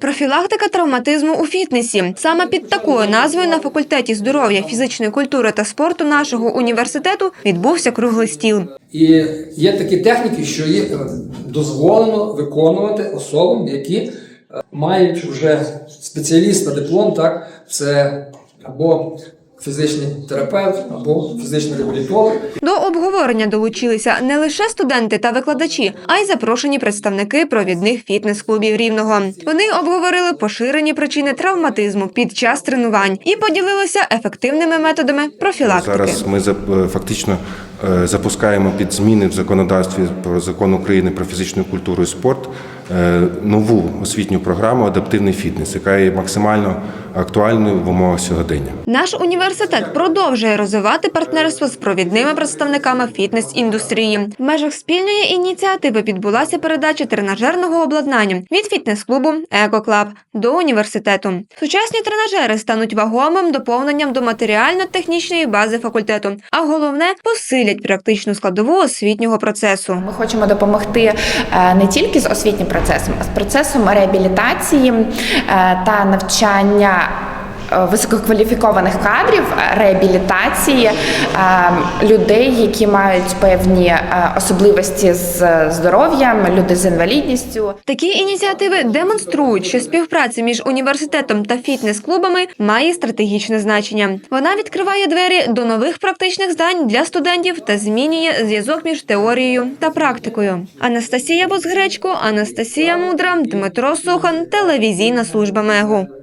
Профілактика травматизму у фітнесі. Саме під такою назвою на факультеті здоров'я, фізичної культури та спорту нашого університету відбувся круглий стіл. І є такі техніки, що їх е, дозволено виконувати особам, які е, мають вже спеціаліста диплом, так це або фізичний терапевт, або фізичний реабілітолог. До обговорення долучилися не лише студенти та викладачі, а й запрошені представники провідних фітнес-клубів рівного. Вони обговорили поширені причини травматизму під час тренувань і поділилися ефективними методами профілактики. Зараз ми зап- фактично е, запускаємо під зміни в законодавстві про закон України про фізичну культуру і спорт е, нову освітню програму Адаптивний фітнес, яка є максимально актуальною в умовах сьогодення. Наш університет продовжує розвивати партнерство з провідними представниками фітнес-індустрії. В межах спільної ініціативи відбулася передача тренажерного обладнання від фітнес-клубу «Екоклаб» до університету. Сучасні тренажери стануть вагомим доповненням до матеріально-технічної бази факультету, а головне посилять практичну складову освітнього процесу. Ми хочемо допомогти е, не тільки з освітнім процесом, а з процесом реабілітації е, та навчання. Е, Висококваліфікованих кадрів е, реабілітації е, людей, які мають певні особливості з здоров'ям, люди з інвалідністю. Такі ініціативи демонструють, що співпраця між університетом та фітнес-клубами має стратегічне значення. Вона відкриває двері до нових практичних здань для студентів та змінює зв'язок між теорією та практикою. Анастасія Возгречко, Анастасія Мудра, Дмитро Сухан, телевізійна служба Мегу.